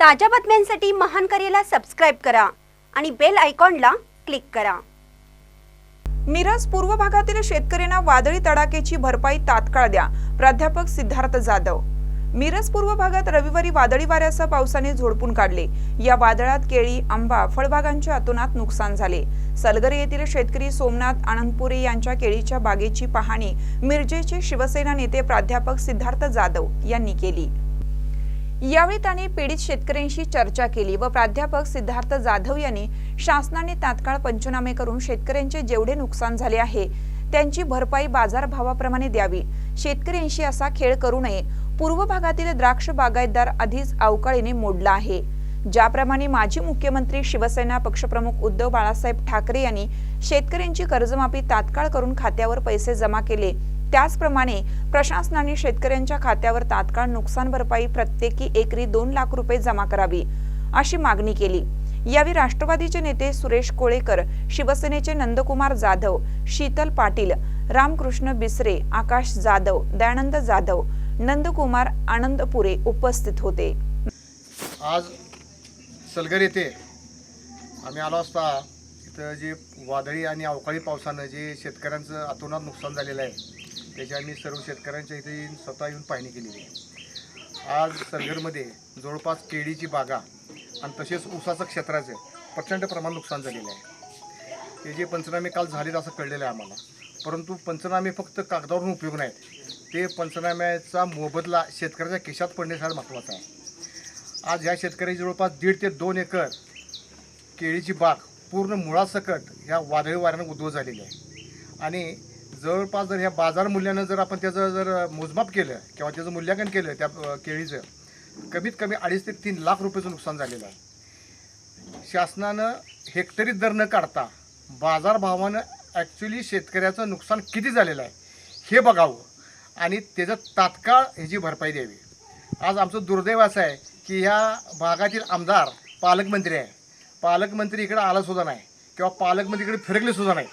ताज्या बातम्यांसाठी महान करेला सबस्क्राईब करा आणि बेल आयकॉनला क्लिक करा. मिरज पूर्व भागातील शेतकऱ्यांना वादळी तडाख्याची भरपाई तात्काळ द्या प्राध्यापक सिद्धार्थ जाधव. मिरज पूर्व भागात रविवारी वादळी वाऱ्यासह पावसाने झोडपून काढले. या वादळात केळी आंबा फळबागांचे अतोनात नुकसान झाले. सलगरे येथील शेतकरी सोमनाथ आनंदपुरे यांच्या केळीच्या बागेची पाहणी मिरजेचे शिवसेना नेते प्राध्यापक सिद्धार्थ जाधव यांनी केली. यावेळी त्यांनी पीडित शेतकऱ्यांशी चर्चा केली व प्राध्यापक सिद्धार्थ जाधव यांनी शासनाने तात्काळ पंचनामे करून शेतकऱ्यांचे जेवढे नुकसान झाले आहे त्यांची भरपाई बाजारभावाप्रमाणे द्यावी. शेतकऱ्यांशी असा खेळ करू नये. पूर्व भागातील द्राक्ष बागायतदार आधीच अवकाळीने मोडला आहे. ज्याप्रमाणे माजी मुख्यमंत्री शिवसेना पक्षप्रमुख उद्धव बाळासाहेब ठाकरे यांनी शेतकऱ्यांची कर्जमाफी तात्काळ करून खात्यावर पैसे जमा केले. त्याचप्रमाणे प्रशासनाने शेतकऱ्यांच्या खात्यावर तात्काळ नुकसान भरपाई प्रत्येकी एकरी दोन लाख रुपये जमा करावी अशी मागणी केली. यावेळी राष्ट्रवादीचे नेते सुरेश कोळेकर शिवसेनेचे नंदकुमार जाधव शीतल पाटील रामकृष्ण बिसरे आकाश जाधव दयानंद जाधव नंदकुमार आनंदपुरे उपस्थित होते. आज सलगर येथे आम्ही आलो असता इथं जे वादळी आणि अवकाळी पावसानं जे शेतकऱ्यांचं अतोनात नुकसान झालेलं आहे त्याची आम्ही सर्व शेतकऱ्यांच्या इथे स्वतः येऊन पाहणी केलेली आहे. आज सलगरमध्ये जवळपास केळीची बागा आणि तसेच ऊसाचं क्षेत्राचं प्रचंड प्रमाण नुकसान झालेलं आहे. ते जे पंचनामे काल झालेत असं कळलेलं आहे आम्हाला. परंतु पंचनामे फक्त कागदावरून उपयोग नाहीत. ते पंचनाम्याचा मोबदला शेतकऱ्याच्या केशात पडण्यासाठी महत्त्वाचा आहे. आज ह्या शेतकऱ्याची जवळपास दीड ते दोन एकर केळीची बाग पूर्ण मुळासकट ह्या वादळी वाऱ्यानं उद्भव झालेली आहे. आणि जवळपास जर ह्या बाजार मूल्यानं जर आपण त्याचं जर मोजमाप केलं किंवा त्याचं मूल्यांकन केलं त्या केळीचं कमीत कमी अडीच ते तीन लाख रुपयाचं नुकसान झालेलं आहे. शासनानं हेक्टरी दर न काढता बाजारभावानं ॲक्च्युली शेतकऱ्याचं नुकसान किती झालेलं आहे हे बघावं आणि त्याचं तात्काळ ह्याची भरपाई द्यावी. आज आमचं दुर्दैव असं आहे की ह्या भागातील आमदार पालकमंत्री आहे. पालकमंत्री इकडं आला सुद्धा नाही किंवा पालकमंत्री इकडे फिरकले सुद्धा नाही.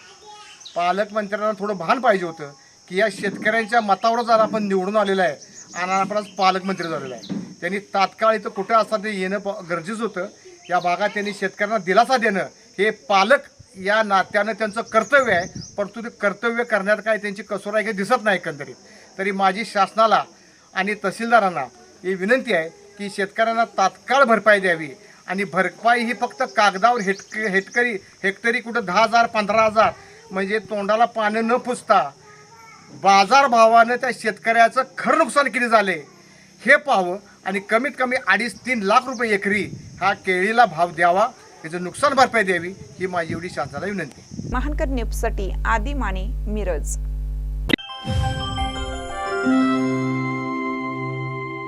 पालकमंत्र्यांना थोडं भान पाहिजे होतं की या शेतकऱ्यांच्या मतावरच आज आपण निवडून आलेलं आहे आणि आपण आज पालकमंत्री झालेलं आहे. त्यांनी तात्काळ इथं कुठं असतात ते येणं प- गरजेचं होतं. या भागात त्यांनी शेतकऱ्यांना दिलासा देणं हे पालक या नात्यानं त्यांचं कर्तव्य आहे. परंतु ते कर्तव्य करण्यात काय त्यांची कसोर आहे हे दिसत नाही एकंदरीत. तरी माझी शासनाला आणि तहसीलदारांना ही विनंती आहे की शेतकऱ्यांना तात्काळ भरपाई द्यावी. आणि भरपाई ही फक्त कागदावर हेटक हेटकरी हेक्टरी कुठं दहा हजार पंधरा हजार म्हणजे तोंडाला पानं न पुसता बाजारभावानं त्या शेतकऱ्याचं खरं नुकसान किती झाले हे पाहावं. आणि कमीत कमी अडीच तीन लाख रुपये एकरी हा केळीला भाव द्यावा याचं नुकसान भरपाई द्यावी ही माझी एवढी शासनाला विनंती. महानकर न्यूजसाठी आदी माने मिरज.